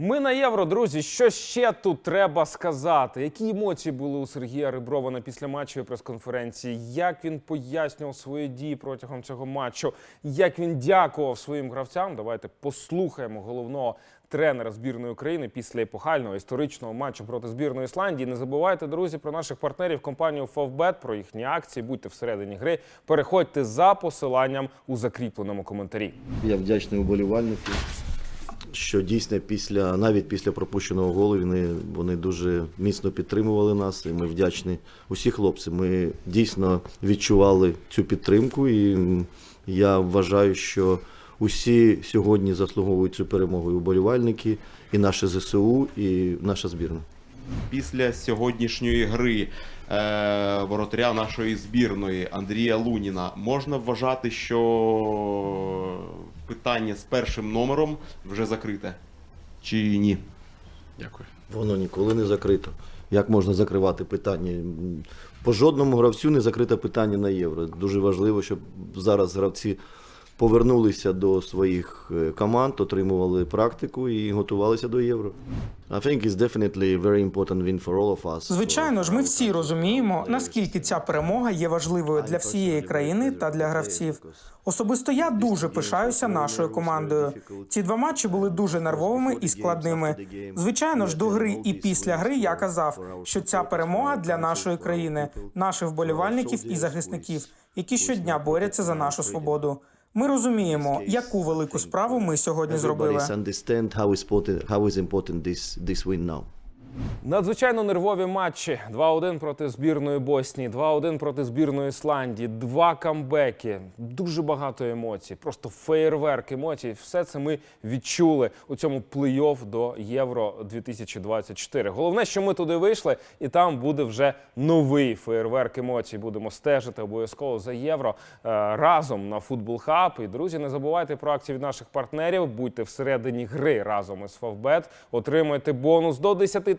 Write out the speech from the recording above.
Ми на євро, друзі. Що ще тут треба сказати? Які емоції були у Сергія Риброва на післяматчевій прес-конференції? Як він пояснював свої дії протягом цього матчу? Як він дякував своїм гравцям? Давайте послухаємо головного тренера збірної України після епохального історичного матчу проти збірної Ісландії. Не забувайте, друзі, про наших партнерів компанію Фавбет, про їхні акції. Будьте всередині гри. Переходьте за посиланням у закріпленому коментарі. Я вдячний уболівальникам, що дійсно після навіть після пропущеного голу вони, вони дуже міцно підтримували нас. І ми вдячні усі хлопці. Ми дійсно відчували цю підтримку, і я вважаю, що усі сьогодні заслуговують цю перемогу. І уболівальники, і наше ЗСУ, і наша збірна. після сьогоднішньої гри е, воротаря нашої збірної Андрія Луніна можна вважати, що питання з першим номером вже закрите? Чи ні? Дякую. Воно ніколи не закрито. Як можна закривати питання? По жодному гравцю не закрите питання на євро. Дуже важливо, щоб зараз гравці повернулися до своїх е, команд, отримували практику і готувалися до євро. Звичайно ж, ми всі розуміємо, наскільки ця перемога є важливою для всієї країни та для гравців. Особисто я дуже пишаюся нашою командою. Ці два матчі були дуже нервовими і складними. Звичайно ж, до гри і після гри я казав, що ця перемога для нашої країни, наших вболівальників і захисників, які щодня борються за нашу свободу. Ми розуміємо, яку велику справу ми сьогодні зробили. Надзвичайно нервові матчі. 2-1 проти збірної Боснії, 2-1 проти збірної Ісландії, два камбеки, дуже багато емоцій, просто феєрверк емоцій. Все це ми відчули у цьому плей-офф до Євро 2024. Головне, що ми туди вийшли, і там буде вже новий феєрверк емоцій. Будемо стежити обов'язково за євро е, разом на Футбол Хаб. І друзі, не забувайте про акції від наших партнерів. Будьте всередині гри разом із Фавбет. Отримайте бонус до 10